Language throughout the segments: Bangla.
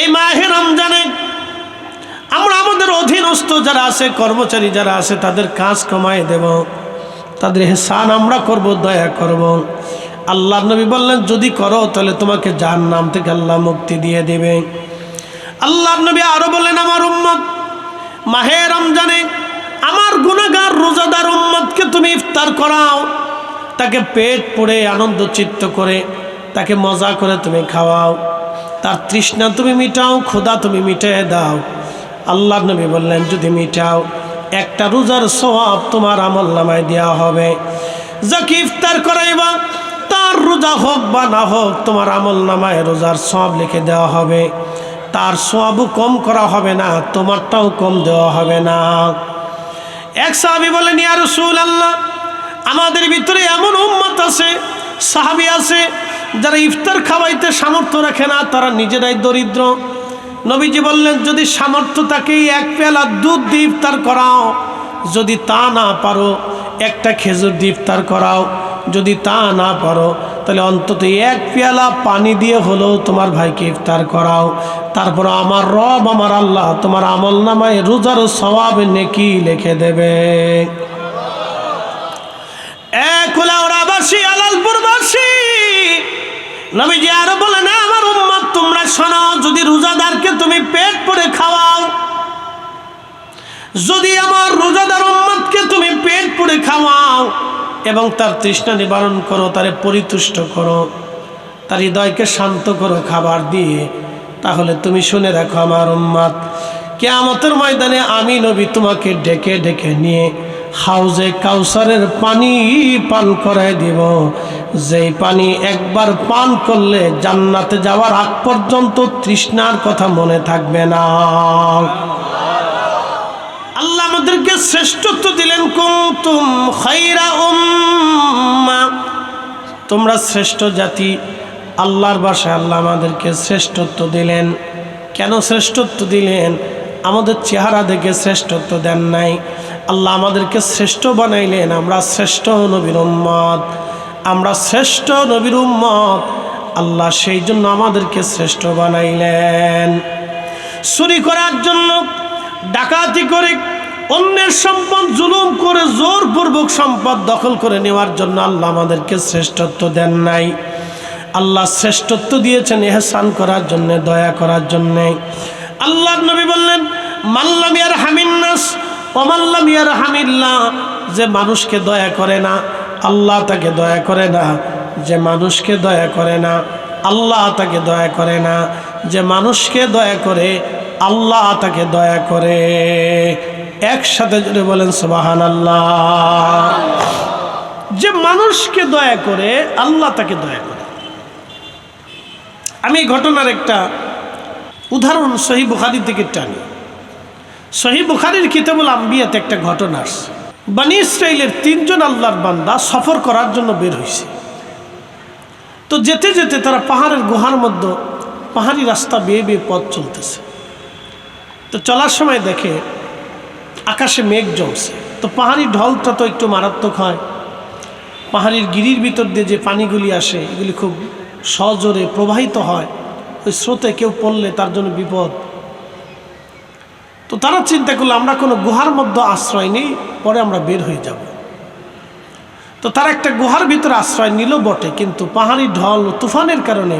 এই মাহে রমজানে আমরা আমাদের অধীনস্থ যারা আছে, কর্মচারী যারা আছে, তাদের কাজ কমায় দেব। তাদের হেসান আমরা করব, দয়া করব। আল্লাহ নবী বললেন, যদি করো, তাহলে তোমাকে যার নাম থেকে আল্লাহ মুক্তি দিয়ে দেবে। আল্লাহ নবী আরও বললেন, আমার উম্মত, মাহে রমজানে আমার গুণাগার রোজাদার উম্মতকে তুমি ইফতার করাও। তাকে পেট পড়ে, আনন্দ চিত্ত করে, তাকে মজা করে তুমি খাওয়াও। তার তৃষ্ণা তুমি মিটাও, ক্ষুধা তুমি মিটিয়ে দাও। আল্লাহ নবী বললেন, যদি মিটাও, একটা রোজার সওয়াব তোমার আমল নামায় দেওয়া হবে। যাকে ইফতার করাইবা, তার রোজা হোক বা না হোক, তোমার আমল নামায় রোজার সব লিখে দেওয়া হবে। তার সবও কম করা হবে না, তোমারটাও কম দেওয়া হবে না। এক সাহাবি বলেন ইয়া রসুল আল্লাহ আমাদের ভিতরে এমন উম্মত আছে, সাহাবি আছে যারা ইফতার খাওয়াইতে সামর্থ্য রাখে না, তারা নিজেরাই দরিদ্র। নবীজি বললেন, যদি সামর্থ্য থাকে, এক পেলা দুধ দিয়ে ইফতার করাও। যদি তা না পারো, একটা খেজুর দিয়ে ইফতার করাও। যদি তা না পারো, তাহলে অন্তত এক পেয়ালা পানি দিয়ে হলেও তোমার ভাইকে ইফতার করাও। তারপর আমার রব, আমার আল্লাহ, তোমার আমল নামায় রোজার সবাব নেকি লিখে দেবে। এক ওরাবাসী আলালপুরবাসী নবীজি আরও বলে না আমার উম্মত, তোমরা শোনো, যদি রোজাদারকে তুমি পেট পরে খাওয়াও, যদি আমার রোজাদার উম্মতকে তুমি পেট পরে খাওয়াও এবং তার তৃষ্ণা নিবারণ করো, তারে পরিতুষ্ট করো, তার হৃদয়কে শান্ত করো খাবার দিয়ে, তাহলে তুমি শুনে রাখো, আমার উম্মাদ কেয়ামতের ময়দানে আমি নবী তোমাকে ডেকে ডেকে নিয়ে হাউজে কাউসারের পানি পান করায় দিব। যেই পানি একবার পান করলে জান্নাতে যাওয়ার আগ পর্যন্ত তৃষ্ণার কথা মনে থাকবে না। আল্লাহ আমাদেরকে শ্রেষ্ঠত্ব দিলেন কুমতুম খাইরা উম্মা। তোমরা শ্রেষ্ঠ জাতি, আল্লাহর বাসায় আল্লাহ আমাদেরকে শ্রেষ্ঠত্ব দিলেন। কেন শ্রেষ্ঠত্ব দিলেন? আমাদের চেহারা দেখে শ্রেষ্ঠত্ব দেন নাই। আল্লাহ আমাদেরকে শ্রেষ্ঠ বানাইলেন, আমরা শ্রেষ্ঠ নবীর উম্মত। আমরা শ্রেষ্ঠ নবীর উম্মত। আল্লাহ সেই জন্য আমাদেরকে শ্রেষ্ঠ বানাইলেন। চুরি করার জন্য, ডাকাতি করে, অন্যের সম্পদ জুলুম করে, জোরপূর্বক সম্পদ দখল করে নেওয়ার জন্য আল্লাহ আমাদেরকে শ্রেষ্ঠত্ব দেন নাই। আল্লাহ শ্রেষ্ঠত্ব দিয়েছেন এহসান করার জন্য, দয়া করার জন্যে। আল্লাহ নবী বললেন মাল্লাম ইয়ার হামিন্নাস অমাল্লাম ইয়ার হামিল্লা যে মানুষকে দয়া করে না, আল্লাহ তাকে দয়া করে না, যে মানুষকে দয়া করে না, আল্লাহ তাকে দয়া করে না, যে মানুষকে দয়া করে, আল্লাহ তাকে দয়া করে। একসাথে যদি বলেন সুবাহান আল্লাহ যে মানুষকে দয়া করে, আল্লাহ তাকে দয়া করে। আমি ঘটনার একটা উদাহরণ সহি বুখারি থেকে টানি। সহি বুখারির কিতাবুল আম্বিয়াতে একটা ঘটনা আসছে বানি ইসরায়েলের তিনজন আল্লাহর বান্দা সফর করার জন্য বের হয়েছে তো যেতে যেতে তারা পাহাড়ের গুহার মধ্যে পাহাড়ি রাস্তা বেয়ে বেয়ে পথ চলতেছে। তো চলার সময় দেখে আকাশে মেঘ জমছে। তো পাহাড়ি ঢলটা তো একটু মারাত্মক হয়। পাহাড়ির গিরির ভিতর দিয়ে যে পানিগুলি আসে, এগুলি খুব সজোরে প্রবাহিত হয়। ওই স্রোতে কেউ পড়লে তার জন্য বিপদ। তো তারা চিন্তা করল, আমরা কোনো গুহার মধ্যে আশ্রয় নেই, পরে আমরা বের হয়ে যাব। তো তারা একটা গুহার ভিতরে আশ্রয় নিল বটে, কিন্তু পাহাড়ি ঢল তুফানের কারণে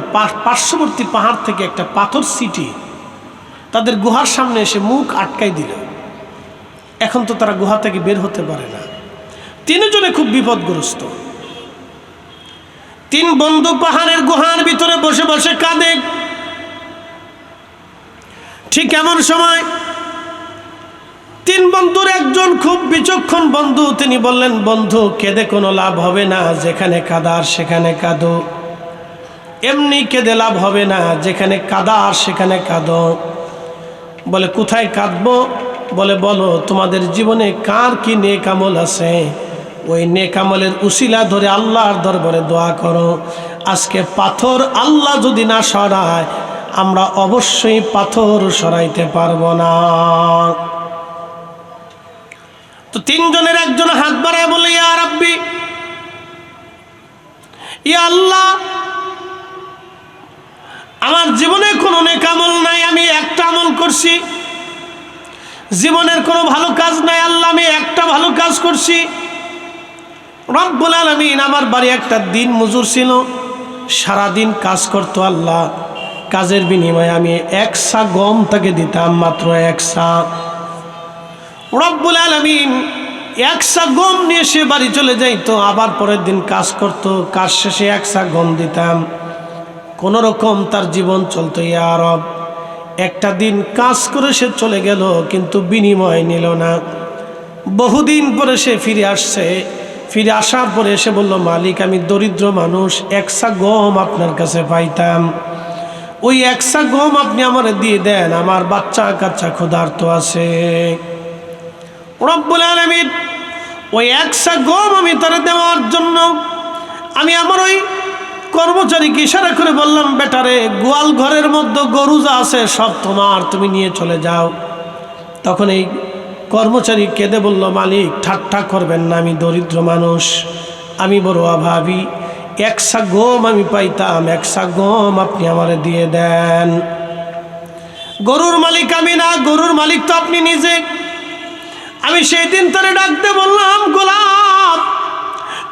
পার্শ্ববর্তী পাহাড় থেকে একটা পাথর সিটি তাদের গুহার সামনে এসে মুখ আটকাই দিল। এখন তো তারা গুহা থেকে বের হতে পারে না। তিনজনে খুব বিপদগ্রস্ত। তিন বন্ধু পাহাড়ের গুহার ভিতরে বসে বসে কাঁদে। ঠিক এমন সময় তিন বন্ধুর একজন খুব বিচক্ষণ বন্ধু, তিনি বললেন, বন্ধু, কেঁদে কোনো লাভ হবে না, যেখানে কাদার সেখানে কাঁদো। এমনি কেঁদে লাভ হবে না, যেখানে কাদার সেখানে কাঁদো। বলে, কোথায় কাঁদবো? বলে, বলো, তোমাদের জীবনে কার কি নেকামল আছে? ওই নেকামলের উসিলা ধরে আল্লাহর দরবারে দোয়া করো। আজকে পাথর আল্লাহ যদি না সরায়, আমরা অবশ্যই পাথর সরাইতে পারব না। তো তিনজনের একজন হাত বাড়ায় বলে, ইয়া রাব্বি, ইয়া আল্লাহ, আমার জীবনে কোনো নেক আমল নাই, আমি একটা আমল করছি। জীবনের কোনো ভালো কাজ নাই, আল্লাহ, আমি একটা ভালো কাজ করছি। রব্বুল আলমিন আমার বাড়ি একটা দিন মজুর ছিল, সারাদিন কাজ করতো আল্লাহ। কাজের বিনিময়ে আমি এক সা গম তাকে দিতাম, মাত্র এক সা রব্বুল আলমিন একসা গম নিয়ে সে বাড়ি চলে যাইতো, আবার পরের দিন কাজ করতো, কাজ শেষে একসা গম দিতাম। কোনো রকম তার জীবন চলতো, ইয়া রব। একটা দিন কাজ করে সে চলে গেল, কিন্তু বিনিময় নিল না। বহুদিন পরে সে ফিরে আসছে। ফিরে আসার পরে এসে বলল, মালিক, আমি দরিদ্র মানুষ একসা গম আপনার কাছে পাইতাম। ওই একসা গম আপনি আমার দিয়ে দেন, আমার বাচ্চা কাচ্চা ক্ষুধার্ত আছে। রব্বুল আলমিন ওই একসা গম আমি তারা দেওয়ার জন্য আমি আমার ওই কর্মচারীকে ইশারা করে বললাম বেটারে গোয়াল ঘরের মধ্যে গরু যা আছে সব তোমার, তুমি নিয়ে চলে যাও। তখন এই কর্মচারী কেঁদে বলল, মালিক, ঠাট্টা করবেন না, আমি দরিদ্র মানুষ, আমি বড় অভাবী। একসা গম আমি পাইতাম একসা গম আপনি আমার দিয়ে দেন। গরুর মালিক আমি না, গরুর মালিক তো আপনি নিজে। আমি সেই দিন তারে ডাকতে বললাম, গোলাপ,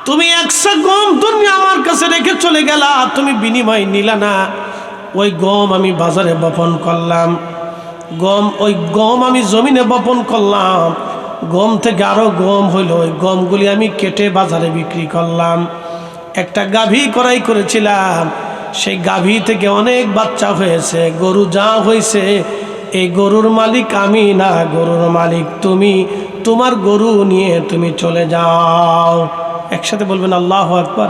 তুমি একশো গম তুমি আমার কাছে রেখে চলে গেলা, তুমি বিনিময় নিলা না। ওই গম আমি বাজারে বপন করলাম, গম, ওই গম আমি জমিনে বপন করলাম, গম থেকে আরও গম হইল, ওই গমগুলি আমি কেটে বাজারে বিক্রি করলাম। একটা গাভী করাই করেছিলাম, সেই গাভী থেকে অনেক বাচ্চা হয়েছে, গরু যা হয়েছে এই গরুর মালিক আমি না গরুর মালিক তুমি। তোমার গরু নিয়ে তুমি চলে যাও। একসাথে বলবেন আল্লাহ আকবর।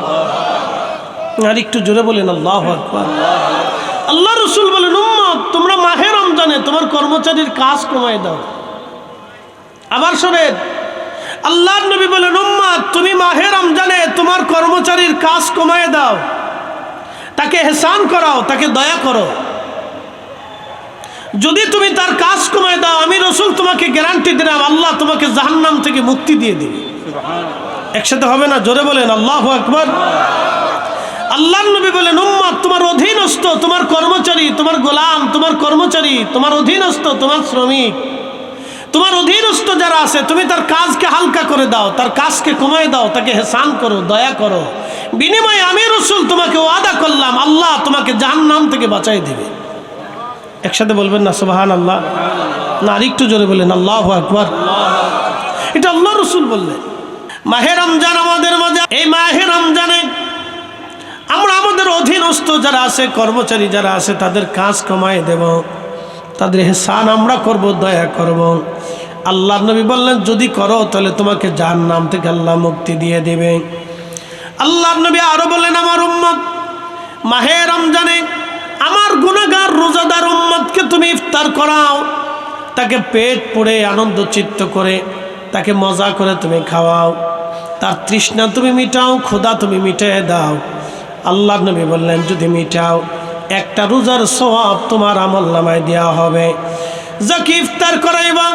আর একটু জোরে বলেন আল্লাহ আকবর। আল্লাহ রসুল বলেন, উম্মত, তোমরা মাহে রমজানে তোমার কর্মচারীর কাজ কমায় দাও। আবার শোনেন আল্লাহ নবী বলেন, উম্মত, তুমি মাহে রমজানে তোমার কর্মচারীর কাজ কমায় দাও। তাকে হেসান করাও, তাকে দয়া করো। যদি তুমি তার কাজ কমায় দাও আমি রসুল তোমাকে গ্যারান্টি দিলাম আল্লাহ তোমাকে জাহান্নাম থেকে মুক্তি দিয়ে দিবে। একসাথে হবে না? জোরে বলেন আল্লাহ আকবর। আল্লাহ নবী বলেন উম্মাদ তোমার অধীনস্থ তোমার কর্মচারী তোমার গোলাম তোমার কর্মচারী তোমার অধীনস্থ তোমার শ্রমিক। তোমার অধীনস্থ যারা আছে তুমি তার কাজকে হালকা করে দাও তার কাজকে কমায় দাও তাকে হেসান করো দয়া করো। বিনিময়ে আমি রসুল তোমাকে ওয়াদা করলাম আল্লাহ তোমাকে জাহান্নাম থেকে বাঁচাই দিবে। একসাথে বলবেন না সোবাহান আল্লাহ না, আরেকটু জোরে বললেন আল্লাহ আকবর। এটা আল্লাহ রসুল বললেন। মাহে রমজান আমাদের মাঝে, এই মাহে রমজানে আমরা আমাদের অধীনস্থ যারা আছে, কর্মচারী যারা আছে, তাদের কাজ কমায় দেব। তাদের হেসান আমরা করব, দয়া করব। আল্লাহ নবী বললেন, যদি করো, তাহলে তোমাকে যার নাম থেকে আল্লাহ মুক্তি দিয়ে দেবে। আল্লাহ নবী আরও বললেন, আমার উম্মত, মাহে রমজানে আমার গুণাগার রোজাদার উম্মতকে তুমি ইফতার করাও। তাকে পেট পড়ে আনন্দ চিত্ত করে, তাকে মজা করে তুমি খাওয়াও। তার তৃষ্ণা তুমি মিটাও, ক্ষুধা তুমি মিটিয়ে দাও। আল্লাহ নবী বললেন, যদি মিটাও, একটা রোজার স্বভাব তোমার আমল নামায় দেওয়া হবে। যাকে ইফতার করাইবা,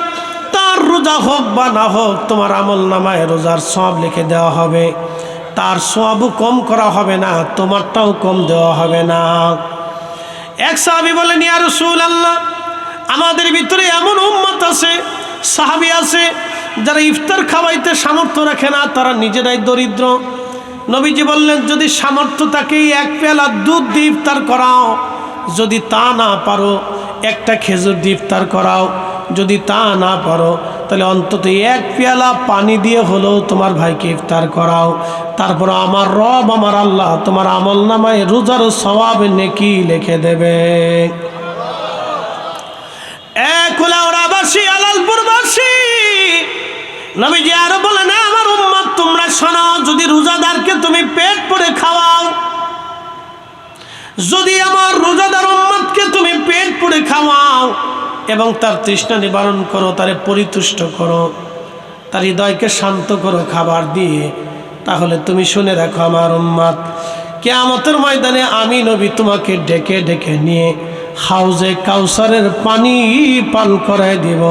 তার রোজা হোক বা না হোক, তোমার আমল নামায় রোজার সব লিখে দেওয়া হবে। তার সবও কম করা হবে না, তোমারটাও কম দেওয়া হবে না। এক সাহাবি বলেন, ইয়া রসুল আল্লাহ আমাদের ভিতরে এমন উম্মত আছে, সাহাবি আছে, যারা ইফতার খাওয়াইতে সামর্থ্য রাখে না, তারা নিজেরাই দরিদ্র। নবীজি বললেন, যদি সামর্থ্য থাকে, এক পেলা দুধ দিয়ে ইফতার করাও। যদি তা না পারো, একটা খেজুর দিয়ে ইফতার করাও। যদি তা না পারো তাহলে অন্তত এক পেয়ালা পানি দিয়ে হলেও তোমার ভাইকে ইফতার করাও। তারপর আমার রব, আমার আল্লাহ, তোমার আমল নামায় রোজার সবাব নেকি লিখে দেবে। আলালপুরবাসী বলে না আমার তোমরা যদি রোজাদারকে তুমি পেট খাওয়াও, যদি আমার রোজাদার উম্মতকে তুমি পেট পরে খাওয়াও এবং তার তৃষ্ণা নিবারণ করো, তারে পরিতুষ্ট করো, তার হৃদয়কে শান্ত করো খাবার দিয়ে। তাহলে তুমি শুনে রাখো আমার উম্মাদ, কেয়ামতের ময়দানে আমি নবী তোমাকে ডেকে ডেকে নিয়ে হাউজে কাউসারের পানি পান করায় দিব।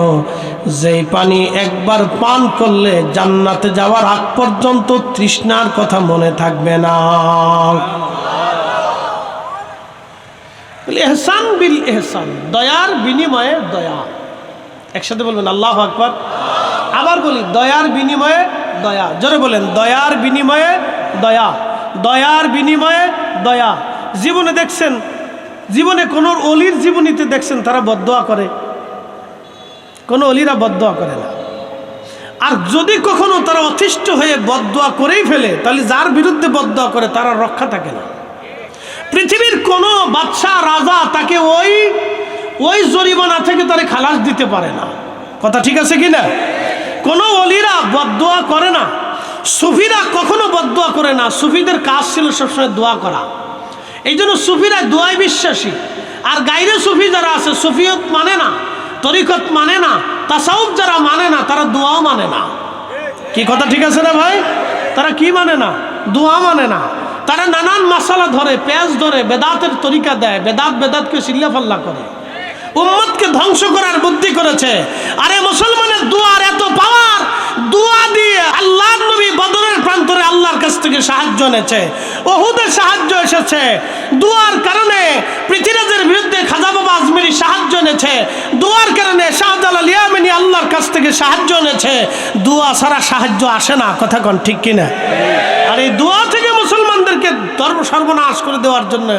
যেই পানি একবার পান করলে জান্নাতে যাওয়ার আগ পর্যন্ত তৃষ্ণার কথা মনে থাকবে না। এহসান বিল এহসান দয়ার বিনিময়ে দয়া। একসাথে বলবেন, আল্লাহ আকবর। আবার বলি, দয়ার বিনিময়ে দয়া। জোরে বলেন, দয়ার বিনিময়ে দয়া। দয়ার বিনিময়ে দয়া। জীবনে দেখছেন, জীবনে কোনো অলির জীবনীতে দেখছেন, তারা বদোয়া করে। কোনো অলিরা বদোয়া করে না। আর যদি কখনো তারা অতিষ্ঠ হয়ে বদোয়া করেই ফেলে, তাহলে যার বিরুদ্ধে বদোয়া করে, তারা রক্ষা থাকে না। পৃথিবীর কোনো বাদশাহ, রাজা তাকে ওই ওই জরিমানা থেকে তারে খালাস দিতে পারে না। কথা ঠিক আছে কি না কোনো অলিরা বদোয়া করে না। সুফিরা কখনো বদোয়া করে না। সুফিদের কাজ ছিল সবসময় দোয়া করা। এই জন্য সুফিরা দোয়ায় বিশ্বাসী। আর গাইরে সুফি যারা আছে, সুফিয়ত মানে না, তরিকত মানে না, তাসাউফ যারা মানে না, তারা দোয়াও মানে না। কি কথা ঠিক আছে না ভাই? তারা কি মানে না? দোয়া মানে না। তারা নানান মশালা ধরে, পেঁয়াজ ধরে, বেদাতের তরিকা দেয়, বেদাত বেদাতকে চিল্লাফাল্লা করে। উম্মতকে ধ্বংস করার বুদ্ধি করেছে। আরে মুসলমানের দুয়ার এত পাওয়ার, দুয়া দিয়ে আল্লাহর নবী বদরের প্রান্তরে আল্লাহর কাছ থেকে সাহায্য এনেছে। ওহুদের সাহায্য এসেছে। দুয়ার কারণে পৃথিবীরাজের বিরুদ্ধে খাজা বাবা আজমেরি সাহায্য এনেছে। দুয়ার কারণে শাহজালাল ইয়ামিনী আল্লাহর কাছ থেকে সাহায্য এনেছে। দুয়া ছাড়া সাহায্য আসে না, কথা কন ঠিক কিনা? আর এই দুয়া থেকে মুসলমানদেরকে ধর্ম সর্বনাশ করে দেওয়ার জন্য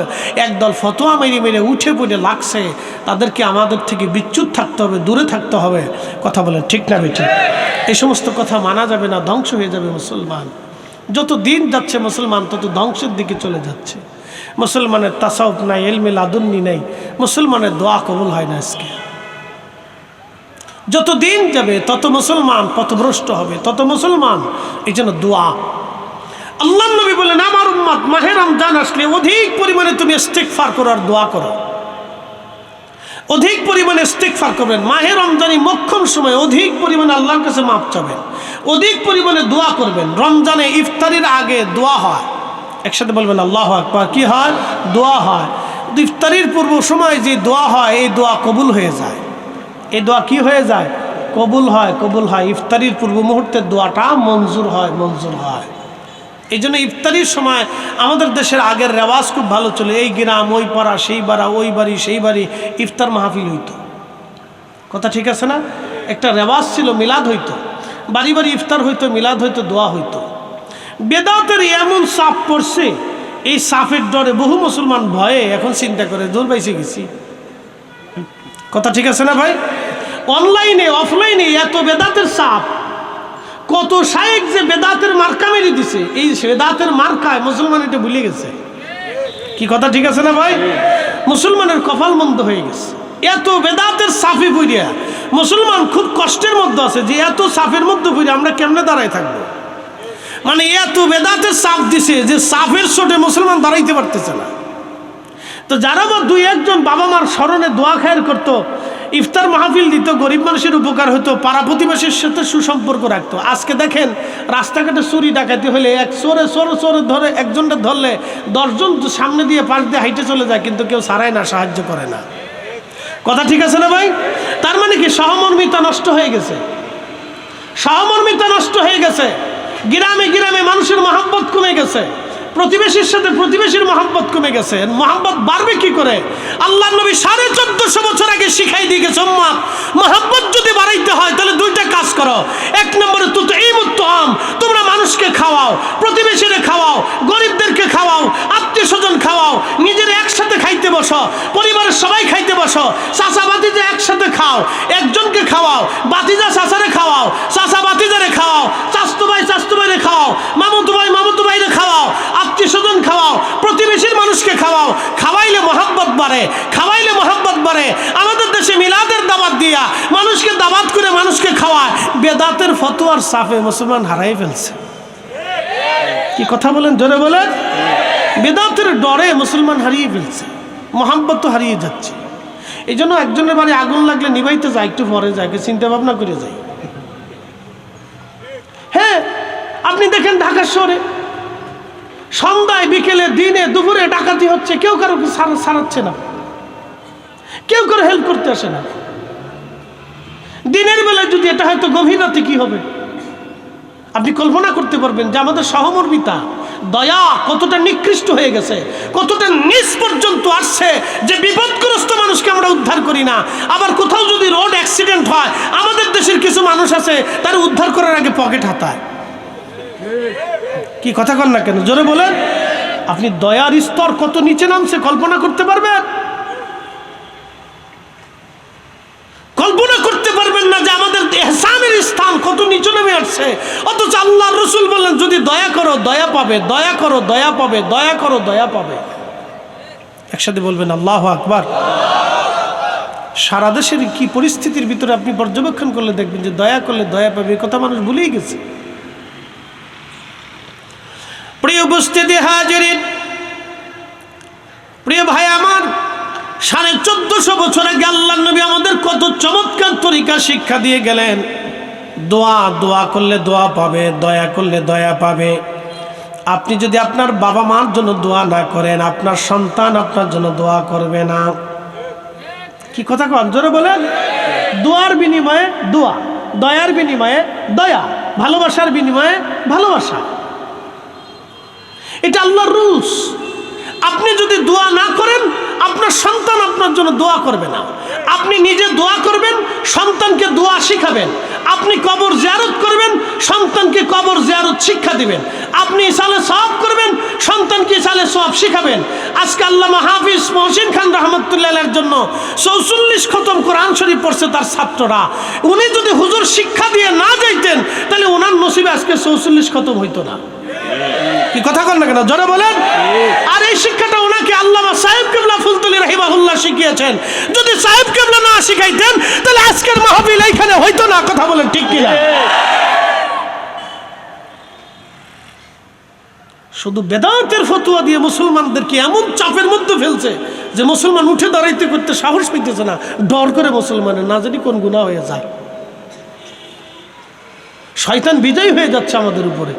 একদল ফতোয়া মেরে মেরে উঠে পড়ে লাগছে, তাদেরকে আমাদের থেকে বিচ্যুত থাকতে হবে, দূরে থাকতে হবে। কথা বলেন, ঠিক না বেঠিক এই সমস্ত কথা মানা যাবে না, ধ্বংস হয়ে যাবে মুসলমান। যত দিন যাচ্ছে মুসলমান, তত ধ্বংসের দিকে চলে যাচ্ছে। মুসলমানের তাসাউফ নাই, এলমে লাদুন্নি নাই, মুসলমানের দোয়া কবুল হয় না আজকে। যত দিন যাবে, তত মুসলমান পথভ্রষ্ট হবে, তত মুসলমান এই জন্য দোয়া আল্লাহ নবী বলেন আমার উম্মাদ মাহে রমজান আসলে অধিক পরিমাণে তুমি ইস্তেকফার করো আর দোয়া করো। অধিক পরিমাণে ইস্তেকফার করবেন। মাহে রমজানি মক্ষম সময় অধিক পরিমাণে আল্লাহর কাছে মাপ চাবেন। অধিক পরিমাণে দোয়া করবেন। রমজানে ইফতারির আগে দোয়া হয়। একসাথে বলবেন, আল্লাহ আকবার। কি হয়? দোয়া হয়। ইফতারির পূর্ব সময় যে দোয়া হয়, এই দোয়া কবুল হয়ে যায়। এই দোয়া কি হয়ে যায়? কবুল হয় কবুল হয়। ইফতারির পূর্ব মুহূর্তের দোয়াটা মঞ্জুর হয় মঞ্জুর হয়। এই জন্য ইফতারির সময় আমাদের দেশের আগের রেওয়াজ খুব ভালো চলে এই গ্রাম, ওই পাড়া, সেই পাড়া, ওই বাড়ি, সেই বাড়ি ইফতার মাহফিল হইতো। কথা ঠিক আছে না? একটা রেওয়াজ ছিল, মিলাদ হইতো। বাড়ি বাড়ি ইফতার হইতো, মিলাদ হইতো, দোয়া হইতো। বেদাতের এমন সাপ পড়ছে, এই সাফের ডরে বহু মুসলমান ভয়ে এখন চিন্তা করে দূর পাইছে গেছি। কথা ঠিক আছে না ভাই? অনলাইনে, অফলাইনে এত বেদাতের সাপ কত শায়েক যে বেদাতের মার্কা মেরে দিছে। এই বেদাতের মার্কায় মুসলমান এটা ভুলে গেছে। কি কথা ঠিক আছে না ভাই? মুসলমানের কপাল মন্দ হয়ে গেছে। এত বেদাতের সাফে পড়িয়া মুসলমান খুব কষ্টের মধ্যে আছে যে এত সাফের মধ্যে পড়ে আমরা কেমনে দাঁড়ায় থাকব? মানে এত বেদাতের সাফ দিছে যে সাফের চোটে মুসলমান দাঁড়াইতে পারতেছে না। তো যারা বা দুই একজন বাবা মার স্মরণে দোয়া খায়ের করতো ইফতার মাহফিল দিত, গরিব মানুষের উপকার হতো, পাড়া প্রতিবেশীর সাথে সুসম্পর্ক রাখতো। আজকে দেখেন, রাস্তাঘাটে চুরি, ডাকাতি হলে এক চোরে চোরে চোরে ধরে একজনটা ধরলে দশজন সামনে দিয়ে পাশ দিয়ে হাইটে চলে যায়, কিন্তু কেউ সারায় না, সাহায্য করে না। কথা ঠিক আছে না ভাই? তার মানে কি? সহমর্মিতা নষ্ট হয়ে গেছে। সহমর্মিতা নষ্ট হয়ে গেছে। গ্রামে গ্রামে মানুষের মহাব্বত কমে গেছে। প্রতিবেশীর সাথে প্রতিবেশীর মহাব্বত কমে গেছে। মহাব্বত বাড়বে কি করে? আল্লাহ নবী সাড়ে চোদ্দশো বছর আগে শিখাই দিয়ে গেছে মহাব্বত যদি বাড়াইতে হয়, তাহলে দুইটা কাজ করো। এক নম্বরে তো এই মুক্ত আম তোমরা মানুষকে খাওয়াও, প্রতিবেশীরে খাওয়াও, গরিবদেরকে খাওয়াও আত্মীয় স্বজন খাওয়াও, নিজের একসাথে খাইতে বসো, পরিবারের সবাই খাইতে বসো চাষা বাতিজা একসাথে খাও, একজনকে খাওয়াও বাতিজা চাষারে খাওয়াও চাষা বাতিজারে খাওয়াও, চাস্তু ভাই চাস্তু ভাইরে খাওয়াও, মামুতু ভাই মামুতু ভাইরে খাওয়াও আত্মীয় স্বজন খাওয়াও, প্রতিবেশীর মানুষকে খাওয়াও, খাওয়াইলে মহাব্বত বাড়ে, খাওয়াইলে মহাব্বত বাড়ে। আমাদের দেশে মিলাদের দাবাত দিয়া মানুষকে দাবাত করে মানুষকে খাওয়ায়। বেদাতের ফতোয়ার সাফে মুসলমান হারাই ফেলছে। কি কথা বলেন, জোরে বলেন? বেদাতের ডরে মুসলমান হারিয়ে ফেলছে। মহাব্বত তো হারিয়ে যাচ্ছে। এই জন্য একজনের বাড়ি আগুন লাগলে নিবাইতে যায়, একটু পরে যায় চিন্তা ভাবনা করে যায়। হ্যাঁ আপনি দেখেন ঢাকা শহরে সন্ধ্যায়, বিকেলে, দিনে, দুপুরে ডাকাতি হচ্ছে, কেউ কারও সারাচ্ছে না। কেউ কারও হেল্প করতে আসে না। দিনের বেলায় যদি এটা হয়তো গভীর রাতে কি হবে? আপনি কল্পনা করতে পারবেন যে আমাদের সহমর্মিতা, দয়া কতটা নিকৃষ্ট হয়ে গেছে, কতটা নিচ পর্যন্ত আসছে যে বিপদগ্রস্ত মানুষকে আমরা উদ্ধার করি না। আবার কোথাও যদি রোড অ্যাক্সিডেন্ট হয়, আমাদের দেশের কিছু মানুষ আছে, তারা উদ্ধার করার আগে পকেট হাতায়। কি কথা কন না কেন? জোরে বলেন। আপনি দয়ার স্তর কত নিচে নামছে কল্পনা করতে পারবেন? কল্পনা করতে পারবেন না যে আমাদের এহসানের স্থান কত নিচে নেমে আসছে। অথচ আল্লাহ রসুল বললেন, যদি দয়া করো, দয়া পাবে, দয়া করো, দয়া পাবে, দয়া করো, দয়া পাবে। একসাথে বলবেন, আল্লাহ আকবার। সারা দেশের কি পরিস্থিতির ভিতরে আপনি পর্যবেক্ষণ করলে দেখবেন যে দয়া করলে দয়া পাবে কথা মানুষ ভুলেই গেছে। প্রিয় উপস্থিতি হাজিরিন, প্রিয় ভাই আমার, সাড়ে চোদ্দশো বছর আগে নবী আমাদের কত চমৎকার তরিকা শিক্ষা দিয়ে গেলেন। দোয়া দোয়া করলে দোয়া পাবে, দয়া করলে দয়া পাবে। আপনি যদি আপনার বাবা মার জন্য দোয়া না করেন, আপনার সন্তান আপনার জন্য দোয়া করবে না। কি কথা কন? জোরে বলেন। দোয়ার বিনিময়ে দোয়া, দয়ার বিনিময়ে দয়া, ভালোবাসার বিনিময়ে ভালোবাসা। এটা আল্লাহর রুলস। আপনি যদি দোয়া না করেন, আপনার সন্তান আপনার জন্য দোয়া করবে না। আপনি নিজে দোয়া করবেন, সন্তানকে দোয়া শিখাবেন। আপনি কবর জিয়ারত করবেন, সন্তানকে কবর জিয়ারত শিক্ষা দিবেন। আপনি ইসালে সব করবেন, সন্তানকে ইসালে সব শিখাবেন। আজকে আল্লাহ হাফিজ মহসিন খান রহমতুল্লাহের জন্য চৌচল্লিশ খতম কোরআন শরীফ পড়ছে তার ছাত্ররা। উনি যদি হুজুর শিক্ষা দিয়ে না যাইতেন, তাহলে ওনার নসিবে আজকে চৌচল্লিশ খতম হইতো না। কি কথা কন না কেন? জোরে বলেন। আর এই শিক্ষাটা ওনাকে আল্লামা সাহেব কেবলা ফুলতলি রাহিমাহুল্লাহ শিখিয়েছেন। যদি সাহেব কেবলা না শিখাইতেন, তাহলে আজকের মাহফিল এইখানে হইতো না, কথা বলেন ঠিক কিনা? শুধু বেদান্তের ফতুয়া দিয়ে মুসলমানদেরকে এমন চাপের মধ্যে ফেলছে যে মুসলমান উঠে দাঁড়াইতে করতে সাহস পেতেছে না। ডর করে মুসলমানের না জানি কোন গুণা হয়ে যায়। শয়তান বিজয় হয়ে যাচ্ছে আমাদের উপরে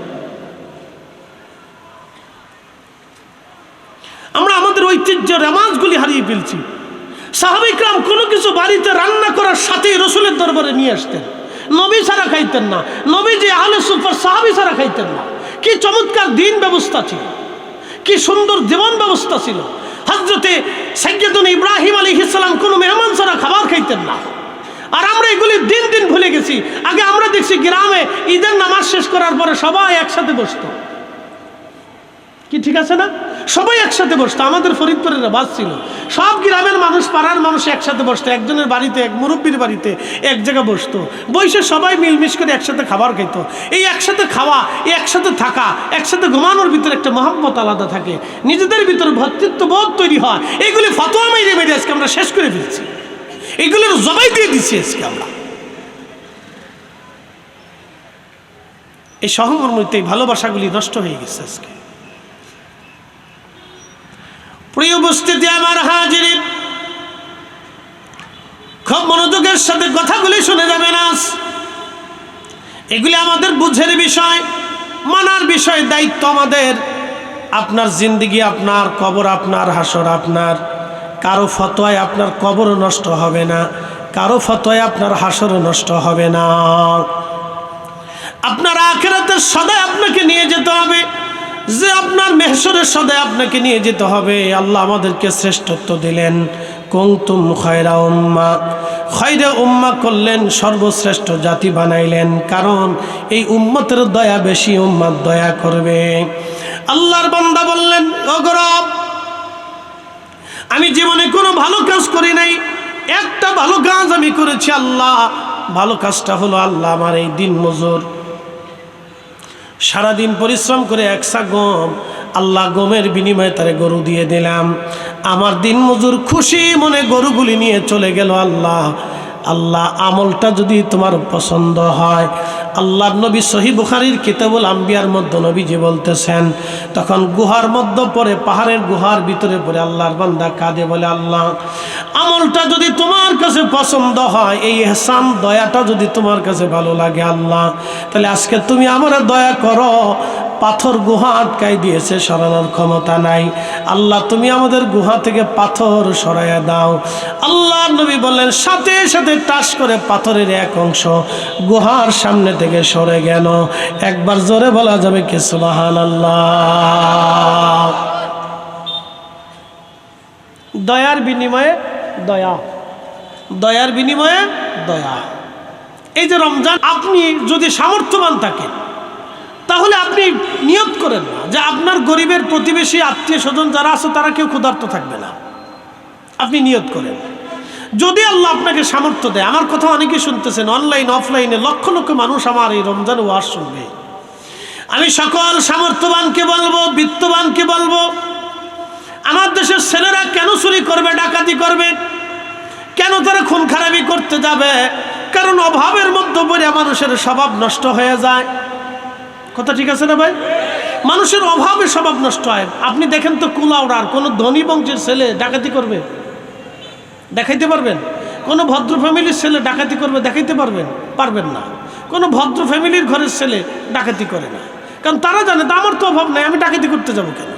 আমরা আমাদের ঐতিহ্য রেমাজগুলি হারিয়ে ফেলছি। সাহাবিকরাম কোনো কিছু বাড়িতে রান্না করার সাথেই রসুলের দরবারে নিয়ে আসতেন। নবী ছাড়া খাইতেন না। নবী যে আহলে সুপার সাহাবি ছাড়া খাইতেন না। কি চমৎকার দিন ব্যবস্থা ছিল। কি সুন্দর জীবন ব্যবস্থা ছিল। হজরতে সৈয়দুন ইব্রাহিম আলী ইসলাম কোনো মেহমান ছাড়া খাবার খাইতেন না। আর আমরা এগুলি দিন দিন ভুলে গেছি। আগে আমরা দেখছি গ্রামে ঈদের নামাজ শেষ করার পরে সবাই একসাথে বসতো। কি ঠিক আছে না? সবাই একসাথে বসতো, আমাদের ফরিদপুরের বাস ছিল। সব গ্রামের মানুষ, পাড়ার মানুষ একসাথে বসতো, একজনের বাড়িতে, এক মুরব্বীর বাড়িতে এক জায়গায় বসতো। বসে সবাই মিলমিশ করে একসাথে খাবার খেত এই একসাথে খাওয়া, এই একসাথে থাকা, একসাথে ঘুমানোর ভিতরে একটা মহাব্বত আলাদা থাকে। নিজেদের ভিতরে ভর্তৃত্ব বোধ তৈরি হয়। এগুলি ফতোয়া মেরে মেরে আজকে আমরা শেষ করে ফেলছি। এগুলোর জবাই দিয়ে দিচ্ছি আজকে আমরা। এই সহমর্মিত এই ভালোবাসাগুলি নষ্ট হয়ে গেছে আজকে। প্রিয় উপস্থিতি আমার হাজিরি। খুব মনোযোগের সাথে কথাগুলি শুনে যাবেন আজ। এগুলি আমাদের বুঝের বিষয়, মানার বিষয়, দায়িত্ব আমাদের। আপনার জিন্দিগি আপনার, কবর আপনার, হাসর আপনার। কারও ফতোয়ায় আপনার কবরও নষ্ট হবে না, কারও ফতোয়ায় আপনার হাসরও নষ্ট হবে না। আপনার আখেরাতের সদায় আপনাকে নিয়ে যেতে হবে। যে আপনার মেহসরের সদায় আপনাকে নিয়ে যেতে হবে, আল্লাহ আমাদেরকে শ্রেষ্ঠত্ব দিলেন। কুংতুম খয়রা উম্মা খয়রা উম্মা করলেন, সর্বশ্রেষ্ঠ জাতি বানাইলেন, কারণ এই উম্মতের দয়া বেশি উম্মার দয়া করবে। আল্লাহর বান্দা বললেন অগরব আমি জীবনে কোনো ভালো কাজ করি নাই, একটা ভালো কাজ আমি করেছি, আল্লাহ। ভালো কাজটা হলো আল্লাহ আমার এই দিন মজুর সারাদিন পরিশ্রম করে একসা গম, আল্লাহ গমের বিনিময়ে তারে গরু দিয়ে দিলাম। আমার দিন মজুর খুশি মনে গরুগুলি নিয়ে চলে গেল আল্লাহ। আল্লাহ আমলটা যদি তোমার পছন্দ হয়। আল্লাহর নবী সহি বুখারির কিতাবুল আম্বিয়ার মধ্যে নবীজি বলতেছেন, তখন গুহার মধ্যে পরে পাহাড়ের গুহার ভিতরে পড়ে আল্লাহর বান্দা কাঁদে বলে, আল্লাহ, আমলটা যদি তোমার কাছে পছন্দ হয়, এই এহসান দয়াটা যদি তোমার কাছে ভালো লাগে, আল্লাহ, তাহলে আজকে তুমি আমার দয়া করো পাথর গুহা আটকাই দিয়েছে, সরানোর ক্ষমতা নাই। আল্লাহ, তুমি আমাদের গুহা থেকে পাথর সরাইয়া দাও। আল্লাহ নবী বললেন, সাথে সাথে টাস করে পাথরের এক অংশ গুহার সামনে থেকে সরে গেল। একবার জোরে বলা যাবে কি সুবাহান আল্লাহ দয়ার বিনিময়ে দয়া। দয়ার বিনিময়ে দয়া। এই যে রমজান, আপনি যদি সামর্থ্যবান থাকেন তাহলে আপনি নিয়ত করেন না যে আপনার গরিবের প্রতিবেশী, আত্মীয় স্বজন যারা আছে, তারা কেউ ক্ষুধার্ত থাকবে না। আপনি নিয়ত করেন। যদি আল্লাহ আপনাকে সামর্থ্য দেয়, আমার কথা অনেকে শুনতেছেন, অনলাইন, অফলাইনে লক্ষ লক্ষ মানুষ আমার এই রমজান ওয়াজ শুনবে। আমি সকল সামর্থ্যবানকে বলব, বিত্তবানকে বলব, আমার দেশের ছেলেরা কেন চুরি করবে, ডাকাতি করবে? কেন তারা খুন খারাপি করতে যাবে? কারণ অভাবের মধ্যে পড়ে মানুষের স্বভাব নষ্ট হয়ে যায়। কথা ঠিক আছে না ভাই? মানুষের অভাবে স্বভাব নষ্ট হয়। আপনি দেখেন তো কুলাউড়ার কোনো ধনী বংশের ছেলে ডাকাতি করবে? দেখাইতে পারবেন? কোনো ভদ্র ফ্যামিলির ছেলে ডাকাতি করবে, দেখাইতে পারবেন? পারবেন না। কোনো ভদ্র ফ্যামিলির ঘরের ছেলে ডাকাতি করে না। কারণ তারা জানে, তো আমার তো অভাব নাই, আমি ডাকাতি করতে যাব কেন?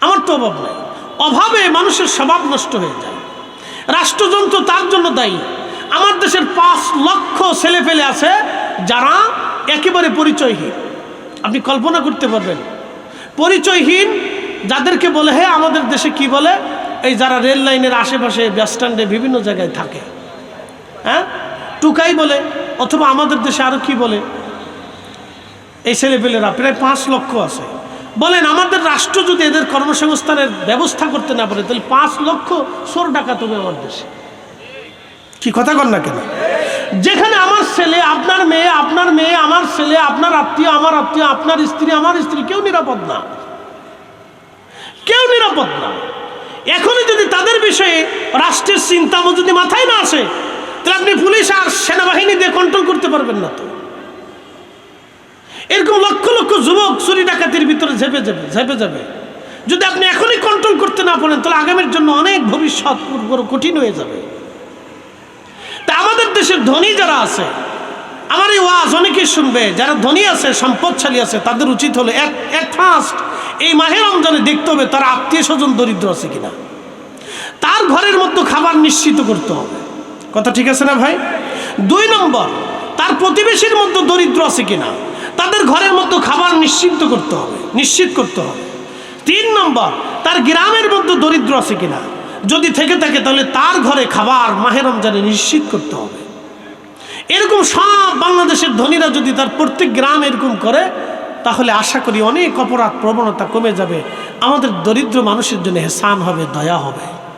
আমার তো অভাব নাই। অভাবে মানুষের স্বভাব নষ্ট হয়ে যায়। রাষ্ট্রযন্ত্র তার জন্য দায়ী। আমার দেশের পাঁচ লক্ষ ছেলে ফেলে আছে যারা একেবারে পরিচয়হীন। আপনি কল্পনা করতে পারবেন। পরিচয়হীন যাদেরকে বলে হ্যাঁ আমাদের দেশে কি বলে? এই যারা রেল লাইনের আশেপাশে, বাস স্ট্যান্ডে বিভিন্ন জায়গায় থাকে। হ্যাঁ? টুকাই বলে, অথবা আমাদের দেশে আরও কি বলে? এই ছেলেপেলেরা, প্রায় পাঁচ লক্ষ আছে। বলেন, আমাদের রাষ্ট্র যদি এদের কর্মসংস্থানের ব্যবস্থা করতে না পারে, তাহলে পাঁচ লক্ষ সোর ডাকাত হবে আমার দেশে। কি কথা কর না কেন? যেখানে আমার ছেলে, আপনার মেয়ে আপনার মেয়ে, আমার ছেলে, আপনার আত্মীয়, আমার আত্মীয়, আপনার স্ত্রী, আমার স্ত্রী, কেউ নিরাপদ না। কেউ নিরাপদ না। এখনই যদি তাদের বিষয়ে রাষ্ট্রের চিন্তা যদি মাথায় না আসে, তাহলে আপনি পুলিশ আর সেনাবাহিনী দিয়ে কন্ট্রোল করতে পারবেন না তো। এরকম লক্ষ লক্ষ যুবক চুরি ডাকাতির ভিতরে ঝেপে যাবে ঝেপে যাবে যদি আপনি এখনই কন্ট্রোল করতে না পারেন, তাহলে আগামীর জন্য অনেক ভবিষ্যৎ কঠিন হয়ে যাবে। দেশের ধনী যারা আছে, আমার এই ওয়াজ অনেকেই শুনবে, যারা ধনী আছে, সম্পদশালী আছে, তাদের উচিত হলো এক ফার্স্ট এই মাহের রমজানে দেখতে হবে তার আত্মীয় স্বজন দরিদ্র আছে কিনা। তার ঘরের মতো খাবার নিশ্চিত করতে হবে। কথা ঠিক আছে না ভাই? দুই নম্বর, তার প্রতিবেশীর মতো দরিদ্র আছে কিনা, তাদের ঘরের মতো খাবার নিশ্চিত করতে হবে, নিশ্চিত করতে হবে। তিন নম্বর, তার গ্রামের মধ্যে দরিদ্র আছে কিনা, যদি থেকে থাকে তাহলে তার ঘরে খাবার মাহের রমজানে নিশ্চিত করতে হবে। এরকম সব বাংলাদেশের ধনীরা যদি তার প্রত্যেক গ্রাম এরকম করে, তাহলে আশা করি অনেক অপরাধ প্রবণতা কমে যাবে। আমাদের দরিদ্র মানুষের জন্য হেসান হবে, দয়া হবে।